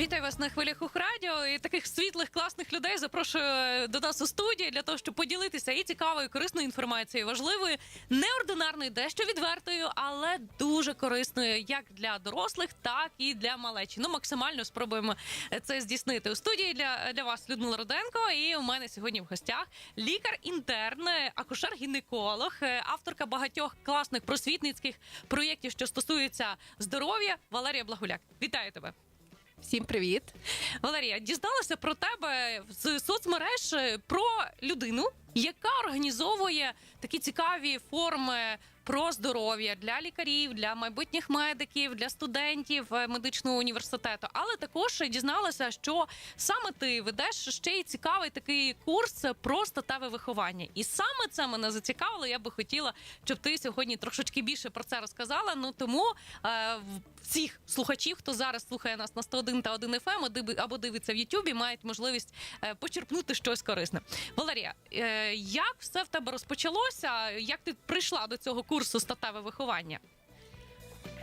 Вітаю вас на хвилях Ухрадіо і таких світлих, класних людей запрошую е, до нас у студії для того, щоб поділитися і цікавою, і корисною інформацією, важливою, неординарною, дещо відвертою, але дуже корисною як для дорослих, так і для малечі. Ну, максимально спробуємо е, це здійснити у студії для, для вас Людмила Руденко. І у мене сьогодні в гостях лікар-інтерн, е, акушер-гінеколог, авторка багатьох класних просвітницьких проєктів, що стосуються здоров'я, Валерія Благуляк. Вітаю тебе. Всім привіт! Валерія, дізналася про тебе з соцмереж е, про людину, яка організовує такі цікаві форми про здоров'я для лікарів, для майбутніх медиків, для студентів е, медичного університету. Але також дізналася, що саме ти ведеш ще й цікавий такий курс про статеве виховання. І саме це мене зацікавило. Я би хотіла, щоб ти сьогодні трошечки більше про це розказала. Ну тому е, всіх слухачів, хто зараз слухає нас на 101 та 1 FM, або дивиться в Ютубі, мають можливість е, почерпнути щось корисне. Валерія, е, як все в тебе розпочалося? Як ти прийшла до цього курсу статеве виховання?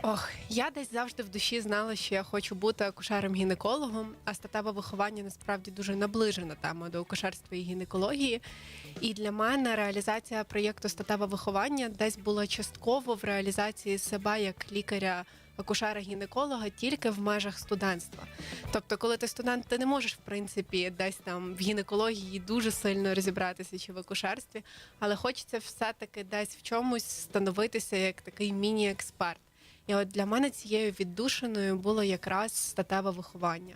Ох, я десь завжди в душі знала, що я хочу бути акушером-гінекологом, а статеве виховання насправді дуже наближена тема до акушерства і гінекології. І для мене реалізація проєкту статеве виховання десь була частково в реалізації себе як лікаря. Акушера-гінеколога тільки в межах студентства. Тобто, коли ти студент, ти не можеш в принципі десь там в гінекології дуже сильно розібратися чи в акушерстві, але хочеться все-таки десь в чомусь становитися як такий міні-експерт. І от для мене цією віддушиною було якраз статеве виховання.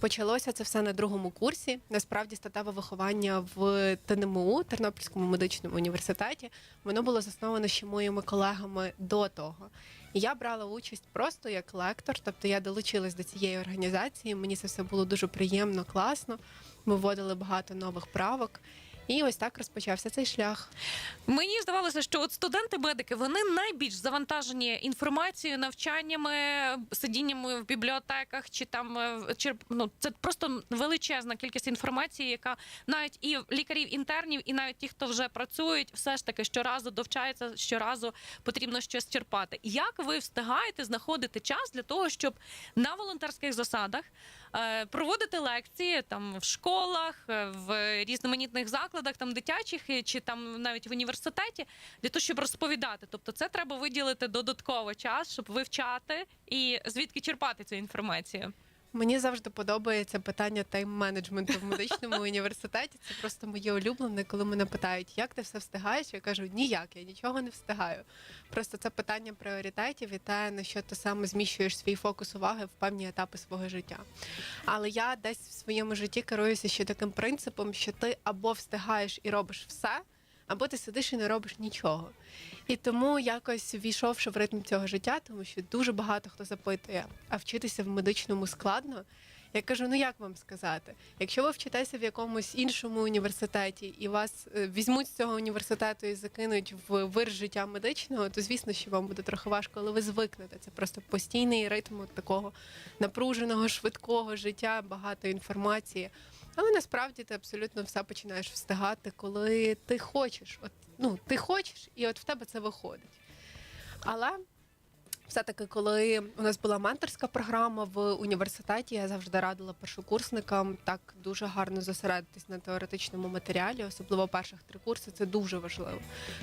Почалося це все на другому курсі. Насправді, статеве виховання в ТНМУ Тернопільському медичному університеті воно було засновано ще моїми колегами до того. Я брала участь просто як лектор, тобто я долучилась до цієї організації. Мені це все було дуже приємно, класно. Ми вводили багато нових правок. І ось так розпочався цей шлях. Мені здавалося, що от студенти-медики вони найбільш завантажені інформацією, навчаннями, сидіннями в бібліотеках, чи там е, ну, це просто величезна кількість інформації, яка навіть і лікарів інтернів, і навіть ті, хто вже працюють, все ж таки щоразу довчається, щоразу потрібно щось черпати. Як ви встигаєте знаходити час для того, щоб на волонтерських засадах проводити лекції там в школах, е, в різноманітних закладах, там дитячих е, чи там навіть в університеті, для того, щоб розповідати. Тобто, це треба виділити додатково час, щоб вивчати і звідки черпати цю інформацію. Мені завжди подобається питання тайм-менеджменту в медичному університеті. Це просто моє улюблене, коли мене питають, як ти все встигаєш. Я кажу, ніяк, я нічого не встигаю. Просто це питання пріоритетів і те, на що ти саме зміщуєш свій фокус уваги в певні етапи свого життя. Але я десь в своєму житті керуюся ще таким принципом, що ти або встигаєш і робиш все, або ти сидиш і не робиш нічого. І тому якось війшовши в ритм цього життя, тому що дуже багато хто запитує, а вчитися в медичному складно. Я кажу, ну як вам сказати? Якщо ви вчитеся в якомусь іншому університеті і вас е, візьмуть з цього університету і закинуть в вир життя медичного, то звісно, що вам буде трохи важко, але ви звикнете. Це просто постійний ритм такого напруженого, швидкого життя, багато інформації. Але насправді ти абсолютно все починаєш встигати, коли ти хочеш. От ну ти хочеш, і от в тебе це виходить. Але все-таки, коли у нас була менторська програма в університеті, я завжди радила першокурсникам так дуже гарно зосередитись на теоретичному матеріалі, особливо перших три курси. Це дуже важливо.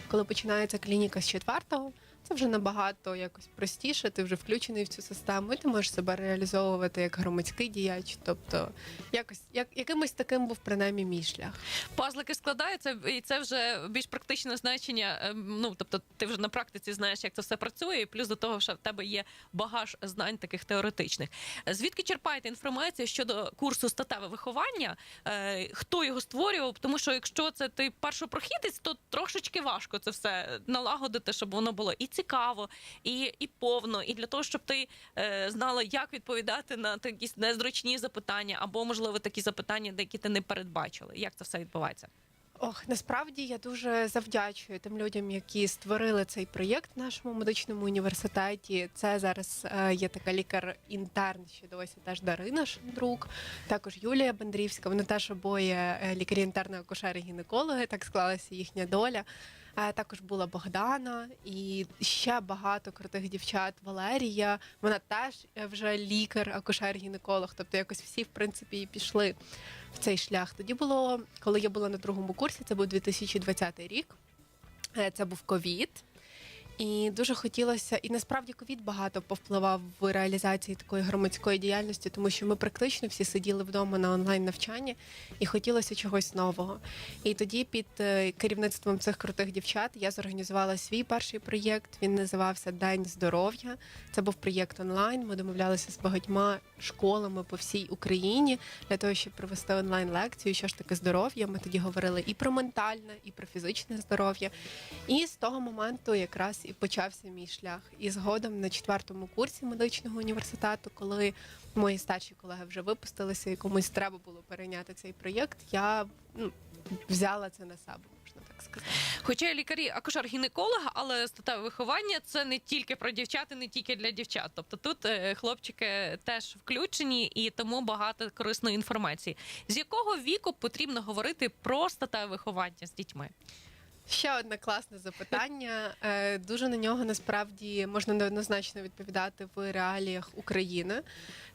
Коли починається клініка з четвертого, це вже набагато якось простіше. Ти вже включений в цю систему, і ти можеш себе реалізовувати як громадський діяч. Тобто, якось як якимось таким був принаймні мій шлях. Пазлики складаються, і це вже більш практичне значення. е, Ну тобто, ти вже на практиці знаєш, як це все працює, і плюс до того, що в тебе є багаж знань таких теоретичних. Звідки черпаєте інформацію щодо курсу статеве виховання? Е, Хто його створював? Тому що якщо це ти першопрохідець, то трошечки важко це все налагодити, щоб воно було і цікаво, і, і повно, і для того, щоб ти е, знала, як відповідати на такі незручні запитання, або можливо такі запитання, які ти не передбачили. Як це все відбувається? Ох, насправді я дуже завдячую тим людям, які створили цей проєкт в нашому медичному університеті. Це зараз е, є така лікар-інтерн, ще досі теж Дарина Шандрук, також Юлія Бендрівська. Вони теж обоє е, лікарі інтерни акушери гінекологи. Так склалася їхня доля. Е, Також була Богдана і ще багато крутих дівчат. Валерія, вона теж е, вже лікар, акушер-гінеколог. Тобто якось всі, в принципі, пішли в цей шлях. Тоді було, коли я була на другому курсі, це був 2020 рік. Е, Це був ковід. І дуже хотілося, і насправді ковід багато повпливав в реалізації такої громадської діяльності, тому що ми практично всі сиділи вдома на онлайн навчанні і хотілося чогось нового. І тоді під е, керівництвом цих крутих дівчат я зорганізувала свій перший проєкт. Він називався День здоров'я. Це був проєкт онлайн. Ми домовлялися з багатьма школами по всій Україні для того, щоб провести онлайн лекцію. Що ж таке здоров'я? Ми тоді говорили і про ментальне, і про фізичне здоров'я. І з того моменту якраз і почався мій шлях. І згодом на четвертому курсі медичного університету, коли мої старші колеги вже випустилися, і комусь треба було перейняти цей проєкт, я ну, взяла це на себе, можна так сказати. Хоча лікарі акушер-гінеколог, але статеве виховання це не тільки про дівчат і не тільки для дівчат. Тобто тут е, хлопчики теж включені і тому багато корисної інформації. З якого віку потрібно говорити про статеве виховання з дітьми? Ще одне класне запитання. Е, Дуже на нього насправді можна неоднозначно відповідати в реаліях України,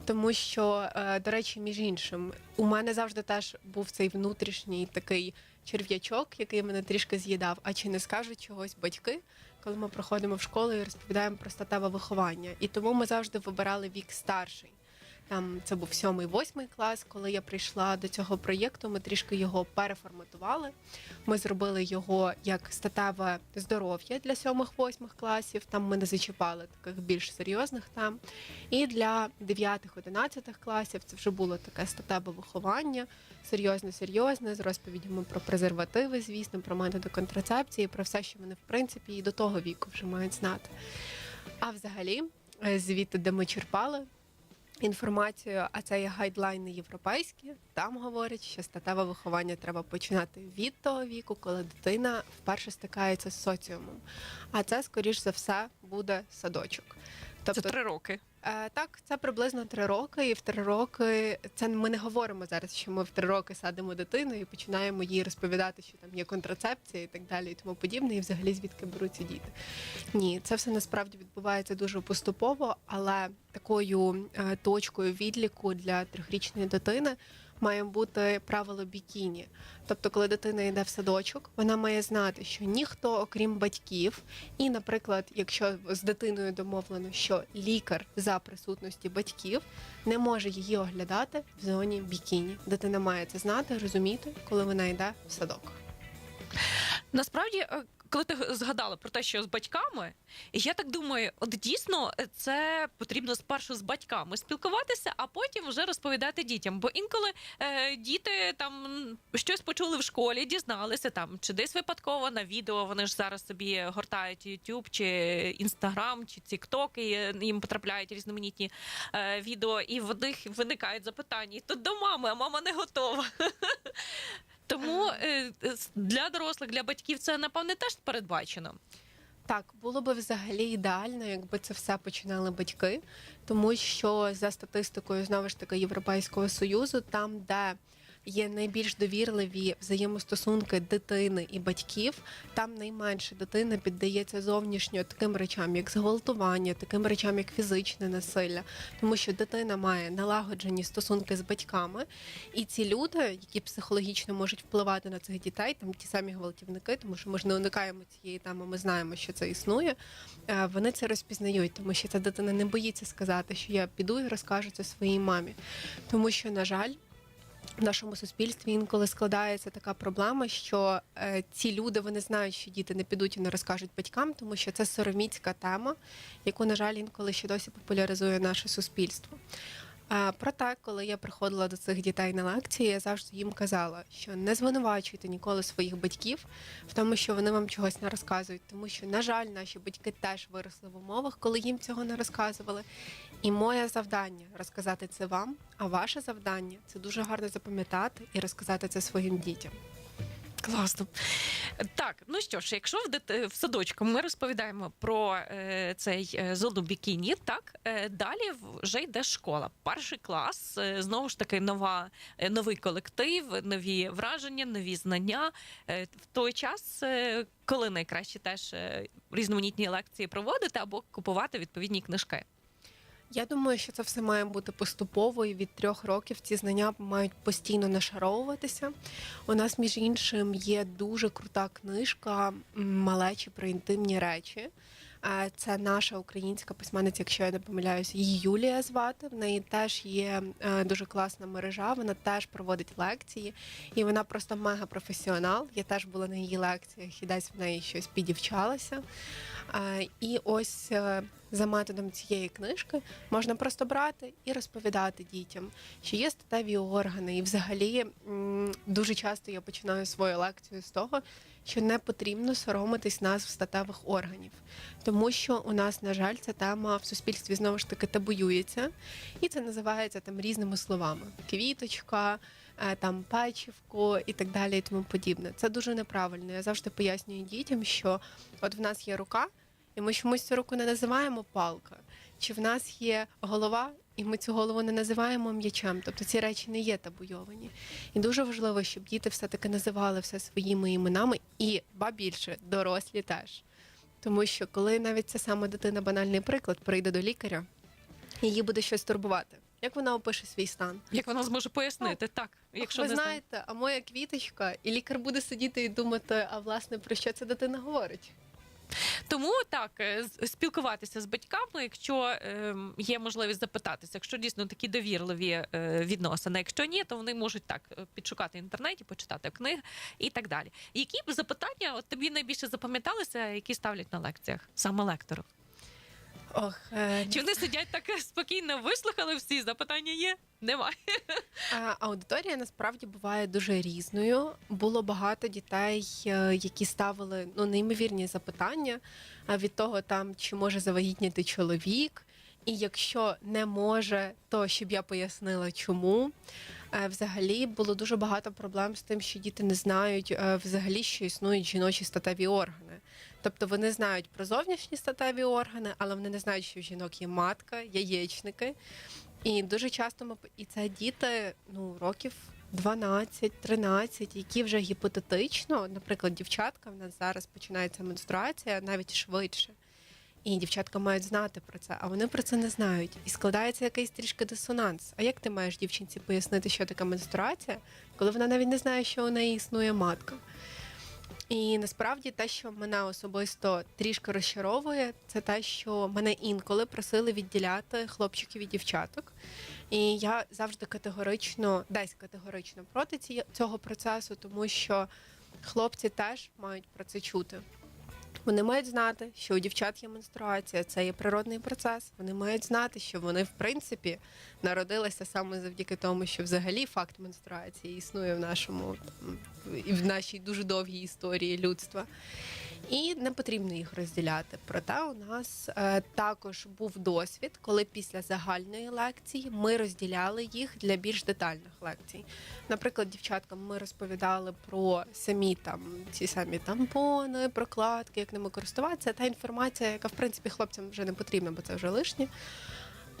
тому що, е, до речі, між іншим, у мене завжди теж був цей внутрішній такий черв'ячок, який мене трішки з'їдав. А чи не скажуть чогось батьки, коли ми проходимо в школу і розповідаємо про статеве виховання? І тому ми завжди вибирали вік старший. Там це був сьомий, восьмий клас. Коли я прийшла до цього проєкту, ми трішки його переформатували. Ми зробили його як статеве здоров'я для сьомих-восьмих класів. Там ми не зачіпали таких більш серйозних тем. І для дев'ятих-одинадцятих класів це вже було таке статеве виховання, серйозне-серйозне, з розповідями про презервативи, звісно, про методи контрацепції, про все, що вони в принципі і до того віку вже мають знати. А взагалі, е, звідти, де ми черпали. Інформацію, а це є гайдлайни європейські. Там говорять, що статеве виховання треба починати від того віку, коли дитина вперше стикається з соціумом. А це, скоріш за все, буде садочок. Це Тобто, три роки. Е, так, це приблизно три роки, і в три роки це ми не говоримо зараз, що ми в три роки садимо дитину і починаємо їй розповідати, що там є контрацепція і так далі, і тому подібне, і взагалі звідки беруться діти. Ні, це все насправді відбувається дуже поступово, але такою е, точкою відліку для трьохрічної дитини має бути правило бікіні. Тобто, коли дитина йде в садочок, вона має знати, що ніхто, окрім батьків, і, наприклад, якщо з дитиною домовлено, що лікар за присутності батьків не може її оглядати в зоні бікіні. Дитина має це знати, розуміти, коли вона йде в садок. Насправді, е, коли ти згадала про те, що з батьками, я так думаю, от дійсно е, це потрібно спершу з батьками спілкуватися, а потім вже розповідати дітям. Бо інколи е, діти там щось почули в школі, дізналися там, чи десь випадково на відео вони ж зараз собі гортають YouTube, чи Instagram, чи TikTok, і е, їм потрапляють різноманітні е, відео, і в них виникають запитання. І тут до мами, а мама не готова. Тому е, для дорослих, для батьків це напевне теж передбачено. Так, було би взагалі ідеально, якби це все починали батьки, тому що за статистикою знову ж таки Європейського союзу, там, де є найбільш довірливі взаємостосунки дитини і батьків, там найменше дитина піддається зовнішньо таким речам, як зґвалтування, таким речам, як фізичне насилля, тому що дитина має налагоджені стосунки з батьками, і ці люди, які психологічно можуть впливати на цих дітей, там ті самі гвалтівники, тому що ми ж не уникаємо цієї теми, ми знаємо, що це існує. е, Вони це розпізнають, тому що ця дитина не боїться сказати, що я піду і розкажу це своїй мамі. Тому що, на жаль, в нашому суспільстві інколи складається така проблема, що е, ці люди вони знають, що діти не підуть і не розкажуть батькам, тому що це сороміцька тема, яку, на жаль, інколи ще досі популяризує наше суспільство. А, Проте, коли я приходила до цих дітей на лекції, я завжди їм казала, що не звинувачуйте ніколи своїх батьків в тому, що вони вам чогось не розказують, тому що, на жаль, наші батьки теж виросли в умовах, коли їм цього не розказували. І моє завдання розказати це вам, а ваше завдання це дуже гарно запам'ятати і розказати це своїм дітям. Класно. Так, ну що ж, якщо в, дит- в садочку ми розповідаємо про е, цей е, зону бікіні, так е, далі вже йде школа. Перший клас, е, знову ж таки, нова, е, новий колектив, нові враження, нові знання. Е, в той час, е, коли найкраще теж е, різноманітні лекції проводити або купувати відповідні книжки. Я думаю, що це все має бути поступово, і від трьох років ці знання мають постійно нашаровуватися. У нас, між іншим, є дуже крута книжка малечі про інтимні речі. Це наша українська письменниця, якщо я не помиляюся, її Юлія звати. В неї теж є е, дуже класна мережа. Вона теж проводить лекції, і вона просто мега професіонал. Я теж була на її лекціях і десь в неї щось підівчалася. І ось е, за методом цієї книжки можна просто брати і розповідати дітям, що є статеві органи. І взагалі дуже часто я починаю свою лекцію з того, що не потрібно соромитись назв статевих органів, тому що у нас, на жаль, ця тема в суспільстві знову ж таки табуюється, і це називається там різними словами: квіточка. е, Там печівко і так далі, і тому подібне. Це дуже неправильно. Я завжди пояснюю дітям, що от в нас є рука, і ми чомусь цю руку не називаємо палка. Чи в нас є голова, і ми цю голову не називаємо м'ячем? Тобто ці речі не є табуйовані. І дуже важливо, щоб діти все-таки називали все своїми іменами, і ба більше дорослі теж. Тому що коли навіть ця сама дитина, банальний приклад, прийде до лікаря, її буде щось турбувати. Як вона опише свій стан? Як вона зможе пояснити? Так, якщо ви не знає. знаєте, а моя квіточка, і лікар буде сидіти і думати, а власне про що ця дитина говорить? Тому так е, спілкуватися з батьками, якщо ем, є можливість запитатися, якщо дійсно такі довірливі е, відносини. Якщо ні, то вони можуть так е, підшукати в інтернеті, почитати книги і так далі. Які запитання от тобі найбільше запам'яталися, які ставлять на лекціях саме лектору? Ох, е, Чи вони сидять так е, спокійно, вислухали всі запитання? Є? Немає. А, Аудиторія насправді буває дуже різною. Було багато дітей, е, які ставили ну неймовірні запитання від того, там чи може завагітніти чоловік, і якщо не може, то щоб я пояснила, чому. Е, Взагалі було дуже багато проблем з тим, що діти не знають взагалі, що існують жіночі статеві органи. Тобто вони знають про зовнішні статеві органи, але вони не знають, що в жінок є матка, яєчники. І дуже часто ми і це діти ну років 12-13, які вже гіпотетично, наприклад, дівчатка в нас зараз починається менструація навіть швидше. І дівчатка мають знати про це, а вони про це не знають. І складається якийсь трішки дисонанс. А як ти маєш дівчинці пояснити, що таке менструація, коли вона навіть не знає, що у неї існує матка? І насправді те, що мене особисто трішки розчаровує, це те, що мене інколи просили відділяти хлопчиків і дівчаток. І я завжди категорично, десь категорично проти цього процесу, тому що хлопці теж мають про це чути. Вони мають знати, що у дівчат є менструація, це є природний процес. Вони мають знати, що вони, в принципі, народилися саме завдяки тому, що взагалі факт менструації існує в нашому і в нашій дуже довгій історії людства. І не потрібно їх розділяти. Проте у нас е, також був досвід, коли після загальної лекції ми розділяли їх для більш детальних лекцій. Наприклад, дівчаткам ми розповідали про самі там ці самі тампони, прокладки, як ними користуватися. Та інформація, яка в принципі хлопцям вже не потрібна, бо це вже лишнє.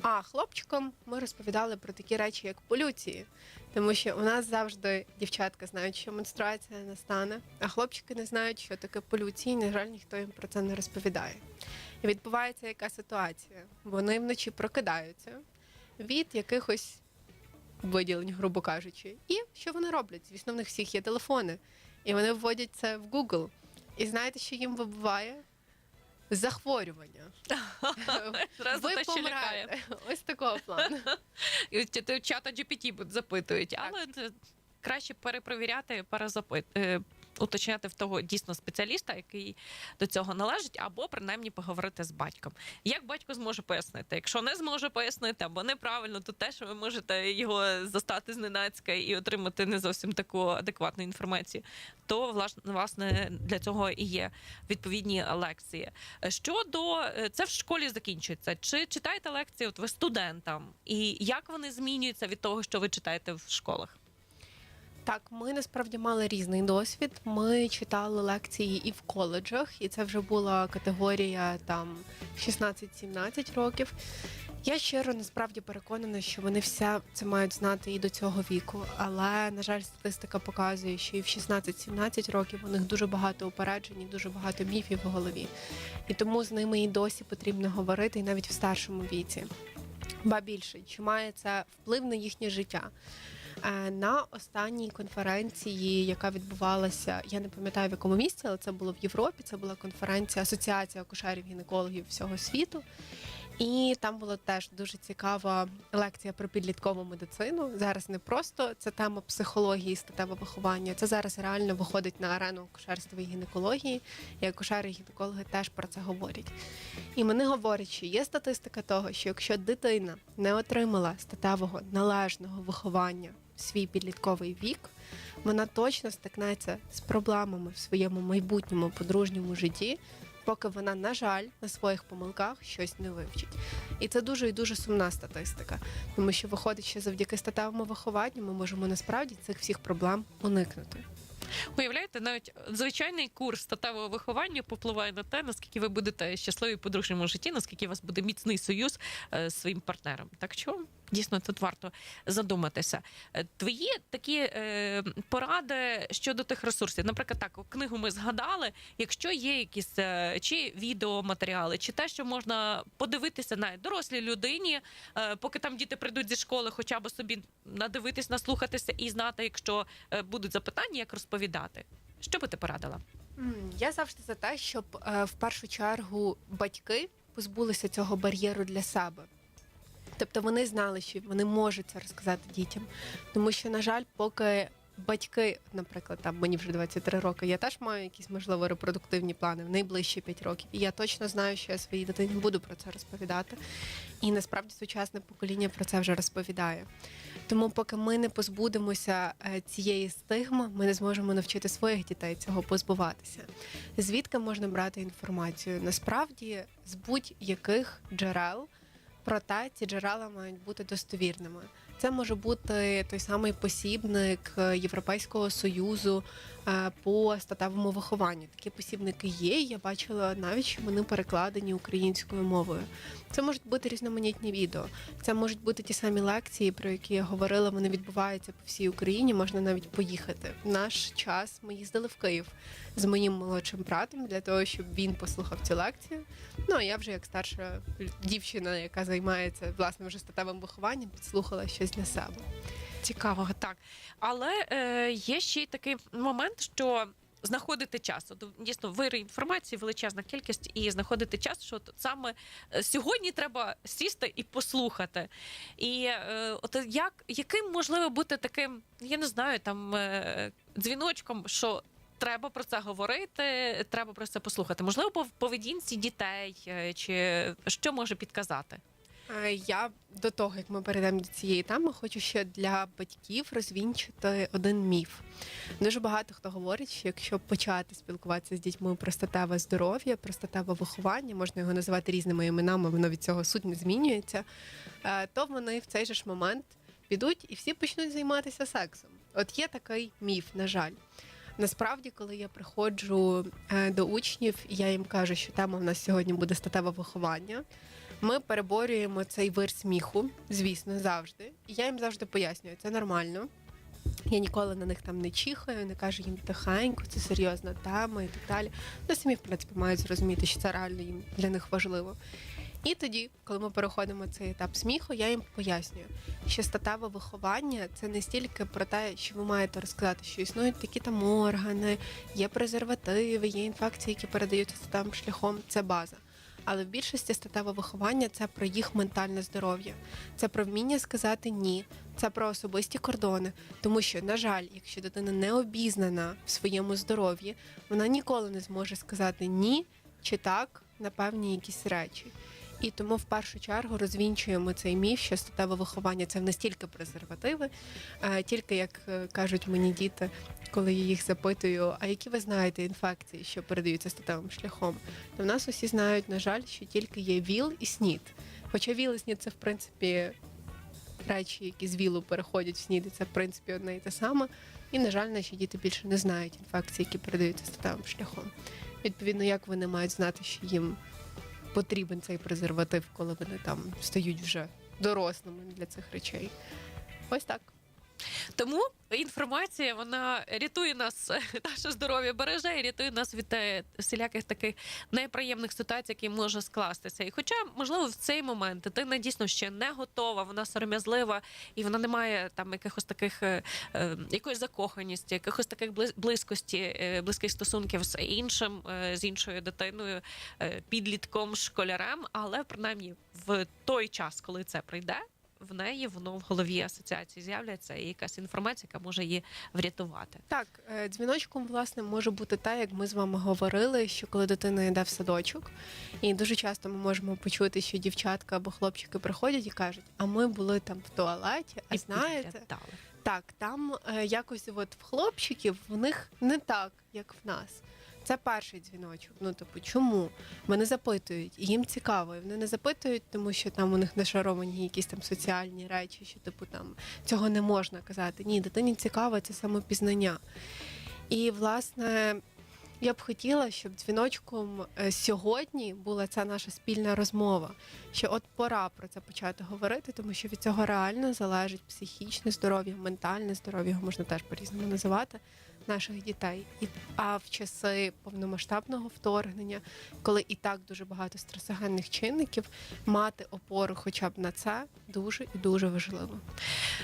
А хлопчикам ми розповідали про такі речі, як полюції. Тому що у нас завжди дівчатка знають, що менструація настане, а хлопчики не знають, що таке полюції. На жаль, ніхто їм про це не розповідає. І відбувається яка ситуація? Вони вночі прокидаються від якихось виділень, грубо кажучи. І що вони роблять? Звісно, в них всіх є телефони, і вони вводять це в Google. І знаєте, що їм вибиває? Захворювання. Зразу Ви помираєте. лякає. Ось такого плану. І от ті- чата GPT запитують, але це краще перепровіряти, перезапит, е, уточняти в того дійсно спеціаліста, який до цього належить, або принаймні поговорити з батьком. Як батько зможе пояснити? Якщо не зможе пояснити або неправильно, то теж ви можете його застати зненацька і отримати не зовсім таку адекватну інформацію. То власне- для цього і є відповідні лекції. Щодо е, це в школі закінчується. Чи читаєте лекції от ви студентам? І як вони змінюються від того, що ви читаєте в школах? Так, ми насправді мали різний досвід. Ми читали лекції і в коледжах, і це вже була категорія там 16-17 років. Я щиро насправді переконана, що вони все це мають знати і до цього віку. Але на жаль, статистика показує, що і в 16-17 років у них дуже багато упереджень, і дуже багато міфів в голові. І тому з ними і досі потрібно говорити, і навіть в старшому віці. Ба більше, чи має це вплив на їхнє життя? Е, На останній конференції, яка відбувалася, я не пам'ятаю в якому місці, але це було в Європі. Це була конференція Асоціації акушерів гінекологів всього світу. І там була теж дуже цікава лекція про підліткову медицину. Зараз не просто це тема психології, статеве виховання. Це зараз реально виходить на арену акушерства і гінекології, і акушери і гінекологи теж про це говорять. І вони говорять, що є статистика того, що якщо дитина не отримала статевого належного виховання свій підлітковий вік, вона точно стикнеться з проблемами в своєму майбутньому подружньому житті, поки вона, на жаль, на своїх помилках щось не вивчить. І це дуже і дуже сумна статистика, тому що виходить, що завдяки статевому вихованню ми можемо насправді цих всіх проблем уникнути. Уявляєте, навіть звичайний курс статевого виховання попливає на те, наскільки ви будете щасливі в подружньому житті, наскільки у вас буде міцний союз е, з своїм партнером. Так що дійсно тут варто задуматися. Е, Твої такі е, поради щодо тих ресурсів. Наприклад, так книгу ми згадали. Якщо є якісь е, чи відеоматеріали, чи те, що можна подивитися на дорослій людині, е, поки там діти прийдуть зі школи, хоча б собі надивитись, наслухатися і знати, якщо е, будуть запитання, як розповідати. Що би ти порадила? Я завжди за те, щоб в першу чергу батьки позбулися цього бар'єру для себе. Тобто вони знали, що вони можуть це розказати дітям. Тому що, на жаль, поки батьки, наприклад, там мені вже 23 роки, я теж маю якісь можливо репродуктивні плани в найближчі 5 років. І я точно знаю, що я своїй дитині буду про це розповідати. І насправді сучасне покоління про це вже розповідає. Тому, поки ми не позбудемося е, цієї стигми, ми не зможемо навчити своїх дітей цього позбуватися. Звідки можна брати інформацію? Насправді, з будь-яких джерел, проте ці джерела мають бути достовірними. Це може бути той самий посібник Європейського союзу е, по статевому вихованню. Такі посібники є. Я бачила навіть, що вони перекладені українською мовою. Це можуть бути різноманітні відео. Це можуть бути ті самі лекції, про які я говорила. Вони відбуваються по всій Україні. Можна навіть поїхати. В наш час ми їздили в Київ з моїм молодшим братом для того, щоб він послухав цю лекцію. Ну а я вже як старша дівчина, яка займається власне вже статевим вихованням, підслухала щось для себе. Цікавого, так. Але е, є ще й такий момент, що знаходити час. От, дійсно, вири інформації, величезна кількість, і знаходити час, що от саме е, сьогодні треба сісти і послухати. І е, от як, яким можливо бути таким, я не знаю, там е, дзвіночком, що. Треба про це говорити, треба про це послухати. Можливо, по поведінці дітей, е, чи що може підказати? Е, Я до того, як ми перейдемо до цієї теми, хочу ще для батьків розвінчити один міф. Дуже багато хто говорить, що якщо почати спілкуватися з дітьми про статеве здоров'я, про статеве виховання, можна його називати різними іменами, воно від цього суть не змінюється, е, то вони в цей же ж момент підуть і всі почнуть займатися сексом. От є такий міф, на жаль. Насправді, коли я приходжу е, до учнів, я їм кажу, що тема в нас сьогодні буде статеве виховання. Ми переборюємо цей вир сміху, звісно, завжди. І я їм завжди пояснюю, це нормально. Я ніколи на них там не чихаю, не кажу їм тихенько, це серйозна тема і так далі. Вони самі, в принципі, мають зрозуміти, що це реально їм для них важливо. І тоді, коли ми переходимо цей етап сміху, я їм пояснюю, що статеве виховання це не стільки про те, що ви маєте розказати, що існують такі там органи, є презервативи, є інфекції, які передаються статевим шляхом. Це база. Але в більшості статеве виховання це про їх ментальне здоров'я, це про вміння сказати ні, це про особисті кордони. Тому що, на жаль, якщо дитина не обізнана в своєму здоров'ї, вона ніколи не зможе сказати ні чи так на певні якісь речі. І тому в першу чергу розвінчуємо цей міф, що статеве виховання це не стільки презервативи, тільки як е, кажуть мені діти, коли я їх запитую, а які ви знаєте інфекції, що передаються статевим шляхом, то в нас усі знають, на жаль, що тільки є ВІЛ і СНІД. Хоча ВІЛ і СНІД це в принципі речі, які з вілу переходять в снід, і це в принципі одне і те саме. І, на жаль, наші діти більше не знають інфекцій, які передаються статевим шляхом. Відповідно, як вони мають знати, що їм потрібен цей презерватив, коли вони там стають вже дорослими для цих речей. Ось так. Тому інформація вона рятує нас, наше здоров'я береже і рятує нас від е, всіляких таких неприємних ситуацій, які може скластися. І хоча, можливо, в цей момент дитина дійсно ще не готова, вона сором'язлива і вона не має там якихось таких е, е, якоїсь закоханості, якихось таких близькості, близьких стосунків з іншим, з іншою дитиною, підлітком, школярем, але принаймні в той час, коли це прийде. В неї воно в голові асоціації з'являться і якась інформація, яка може її врятувати. Так, е, дзвіночком, власне, може бути те, як ми з вами говорили, що коли дитина йде в садочок, і дуже часто ми можемо почути, що дівчатка або хлопчики приходять і кажуть, а ми були там в туалеті, а І знаєте, підглядали. так, там е, якось от в хлопчиків в них не так, як в нас. Це перший дзвіночок. Ну, типу, чому? Вони запитують, і їм цікаво. І вони не запитують, тому що там у них нашаровані якісь там соціальні речі, що типу там цього не можна казати. Ні, дитині цікаво, це самопізнання. І власне. Я б хотіла, щоб дзвіночком е, сьогодні була ця наша спільна розмова. Що от пора про це почати говорити, тому що від цього реально залежить психічне здоров'я, ментальне здоров'я, його можна теж по-різному називати наших дітей. А в часи повномасштабного вторгнення, коли і так дуже багато стресогенних чинників, мати опору хоча б на це дуже і дуже важливо.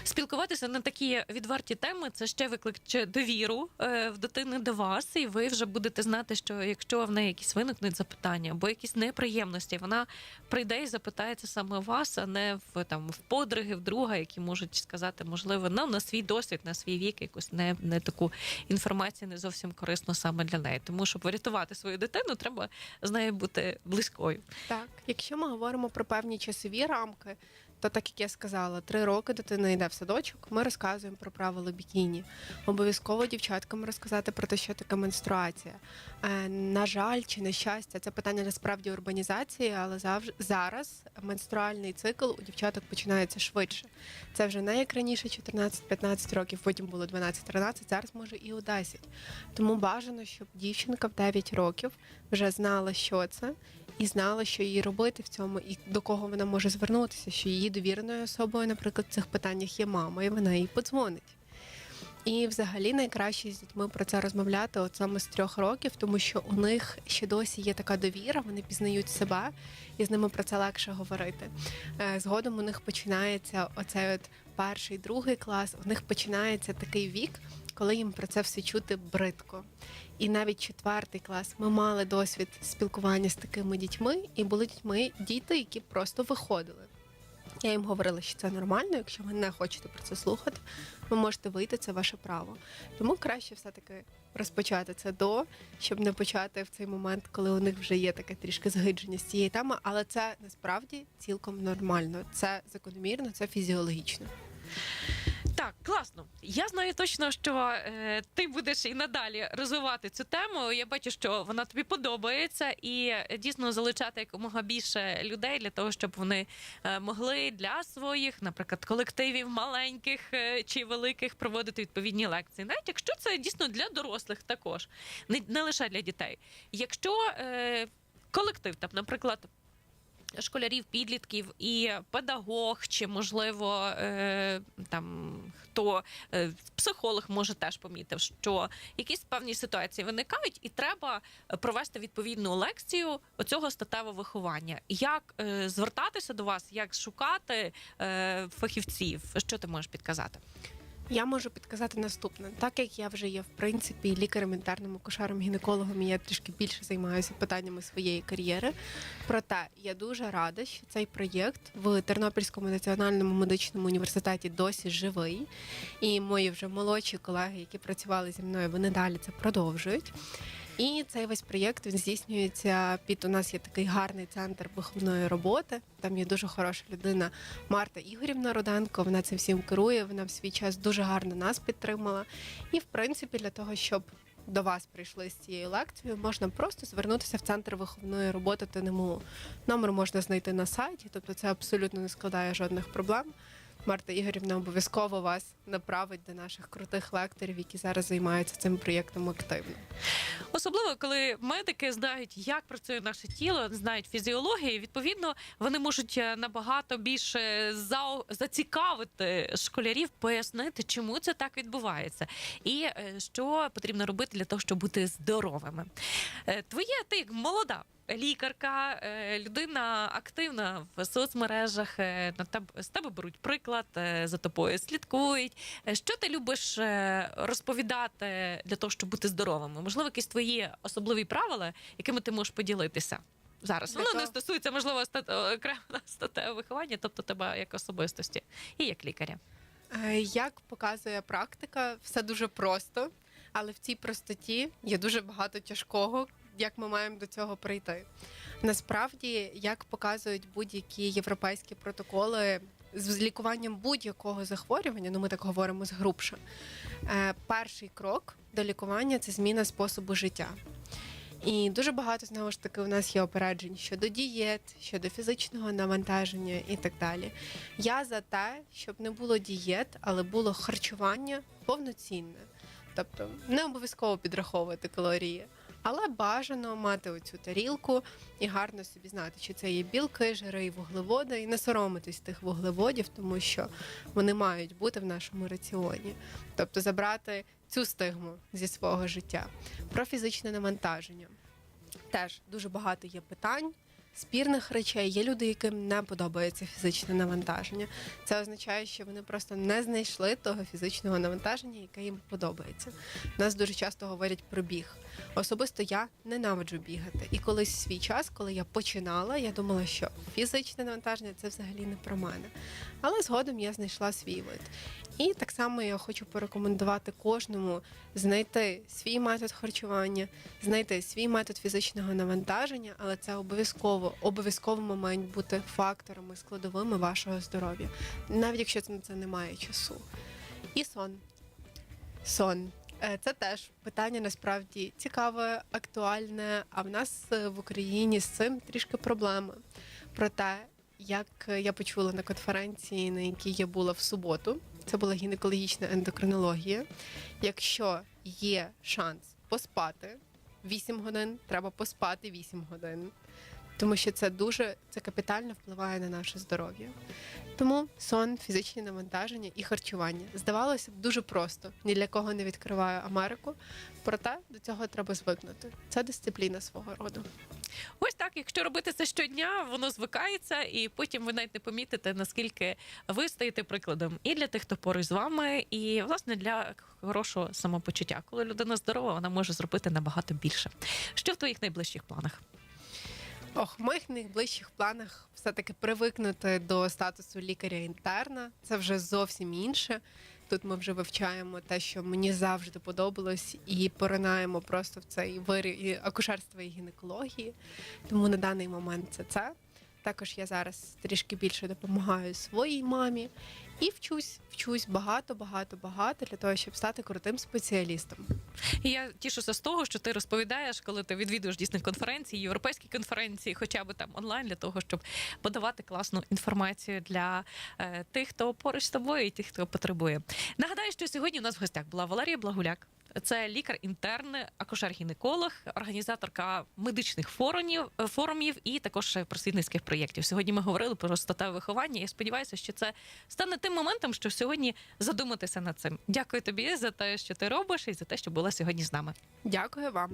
Спілкуватися на такі відверті теми це ще викличе довіру е, в дитини до вас, і ви вже будете знати, що якщо в неї якісь виникнуть запитання або якісь неприємності, вона прийде і запитається саме вас, а не в там в подруги, в друга, які можуть сказати, можливо, нам на свій досвід, на свій вік, якусь не, не таку інформацію не зовсім корисна саме для неї. Тому щоб врятувати свою дитину, треба з нею бути близькою. Так, якщо ми говоримо про певні часові рамки, то так як я сказала, три роки дитина йде в садочок, ми розказуємо про правила бікіні. Обов'язково дівчаткам розказати про те, що таке менструація. Е, на жаль, чи на щастя, це питання насправді урбанізації, але завж- зараз менструальний цикл у дівчаток починається швидше. Це вже не як раніше 14-15 років, потім було 12-13, зараз може і у 10. Тому бажано, щоб дівчинка в 9 років вже знала, що це, і знала, що їй робити в цьому, і до кого вона може звернутися, що її довіреною особою, наприклад, в цих питаннях є мама, і вона їй подзвонить. І взагалі найкраще з дітьми про це розмовляти от саме з трьох років, тому що у них ще досі є така довіра, вони пізнають себе, і з ними про це легше говорити. Е, Згодом у них починається оцей от перший, другий клас, у них починається такий вік, коли їм про це все чути бридко. І навіть четвертий клас ми мали досвід спілкування з такими дітьми, і були дітьми діти, які просто виходили. Я їм говорила, що це нормально. Якщо ви не хочете про це слухати, ви можете вийти, це ваше право. Тому краще все-таки розпочати це до, щоб не почати в цей момент, коли у них вже є таке трішки згидження з цієї теми. Але це насправді цілком нормально. Це закономірно, це фізіологічно. Так, класно. Я знаю точно, що е, ти будеш і надалі розвивати цю тему. Я бачу, що вона тобі подобається, і е, дійсно залучати якомога більше людей для того, щоб вони е, могли для своїх, наприклад, колективів маленьких е, чи великих проводити відповідні лекції, навіть якщо це дійсно для дорослих також, не, не лише для дітей. Якщо е, колектив, там, наприклад. Школярів, підлітків і педагог, чи можливо е, там хто е, психолог може теж помітив, що якісь певні ситуації виникають, і треба провести відповідну лекцію оцього статевого виховання. Як е, звертатися до вас, як шукати фахівців? Що ти можеш підказати? Я можу підказати наступне, так як я вже є в принципі лікарем інтерним акушером гінекологом, і я трішки більше займаюся питаннями своєї кар'єри. Проте я дуже рада, що цей проєкт в Тернопільському національному медичному університеті досі живий. І мої вже молодші колеги, які працювали зі мною, вони далі це продовжують. І цей весь проєкт він здійснюється під у нас є такий гарний центр виховної роботи. Там є дуже хороша людина Марта Ігорівна Руденко. Вона цим всім керує. Вона в свій час дуже гарно нас підтримала. І в принципі, для того, щоб до вас прийшли з цією лекцією, можна просто звернутися в центр виховної роботи ТНМУ. Номер можна знайти на сайті, тобто це абсолютно не складає жодних проблем. Марта Ігорівна обов'язково вас направить до наших крутих лекторів, які зараз займаються цим проєктом активно. Особливо, коли медики знають, як працює наше тіло, знають фізіологію. Відповідно, вони можуть е, набагато більше зацікавити школярів, пояснити, чому це так відбувається, і е, що потрібно робити для того, щоб бути здоровими. Е, Твоє ти як молода. Лікарка, е, людина активна в соцмережах. е, На тебе з тебе беруть приклад, е, за тобою слідкують. Що ти любиш розповідати для того, щоб бути здоровими? Можливо, якісь твої особливі правила, якими ти можеш поділитися зараз? Воно не стосується можливо ста- окремо статевого виховання, тобто тебе як особистості і як лікаря. Як показує практика, все дуже просто, але в цій простоті є дуже багато тяжкого, як ми маємо до цього прийти. Насправді, як показують будь-які європейські протоколи з лікуванням будь-якого захворювання, ну ми так говоримо згрубше, е, перший крок до лікування це зміна способу життя. І дуже багато знову ж таки у нас є опереджень щодо дієт, щодо фізичного навантаження і так далі. Я за те, щоб не було дієт, але було харчування повноцінне. Тобто не обов'язково підраховувати калорії, але бажано мати оцю тарілку і гарно собі знати, чи це є білки, жири і вуглеводи, і не соромитись тих вуглеводів, тому що вони мають бути в нашому раціоні. Тобто забрати цю стигму зі свого життя. Про фізичне навантаження. Теж дуже багато є питань. Спірних речей є люди, яким не подобається фізичне навантаження. Це означає, що вони просто не знайшли того фізичного навантаження, яке їм подобається. Нас дуже часто говорять про біг. Особисто я ненавиджу бігати. І колись свій час, коли я починала, я думала, що фізичне навантаження це взагалі не про мене. Але згодом я знайшла свій вид. І так само я хочу порекомендувати кожному знайти свій метод харчування, знайти свій метод фізичного навантаження, але це обов'язково обов'язково мають бути факторами, складовими вашого здоров'я, навіть якщо на це немає часу. І сон. Сон. Е, Це теж питання насправді цікаве, актуальне. А в нас е, в Україні з цим трішки проблеми. Проте, як я почула на конференції, на якій я була в суботу, це була гінекологічна ендокринологія. Якщо є шанс поспати 8 годин, треба поспати 8 годин. Тому що це дуже це капітально впливає на наше здоров'я. Тому сон, фізичні навантаження і харчування здавалося б дуже просто. Ні для кого не відкриває Америку. Проте до цього треба звикнути. Це дисципліна свого роду. Ось так, якщо робити це щодня, воно звикається, і потім ви навіть не помітите, наскільки ви стаєте прикладом і для тих, хто поруч з вами, і власне для хорошого самопочуття. Коли людина здорова, вона може зробити набагато більше. Що в твоїх найближчих планах? Ох, в моїх найближчих планах все-таки привикнути до статусу лікаря-інтерна. Це вже зовсім інше. Тут ми вже вивчаємо те, що мені завжди подобалось, і поринаємо просто в цей вир і акушерства і гінекології. Тому на даний момент це це. Також я зараз трішки більше допомагаю своїй мамі і вчусь, вчусь багато, багато, багато для того, щоб стати крутим спеціалістом. І я тішуся з того, що ти розповідаєш, коли ти відвідуєш дійсно конференції, європейські конференції, хоча б там онлайн, для того, щоб подавати класну інформацію для е, тих, хто поруч з тобою, і тих, хто потребує. Нагадаю, що сьогодні у нас в гостях була Валерія Благуляк. Це лікар-інтерн, акушер-гінеколог, організаторка медичних форумів, форумів і також просвітницьких проєктів. Сьогодні ми говорили про статеве виховання. Я сподіваюся, що це стане тим моментом, що сьогодні задуматися над цим. Дякую тобі за те, що ти робиш, і за те, що була сьогодні з нами. Дякую вам.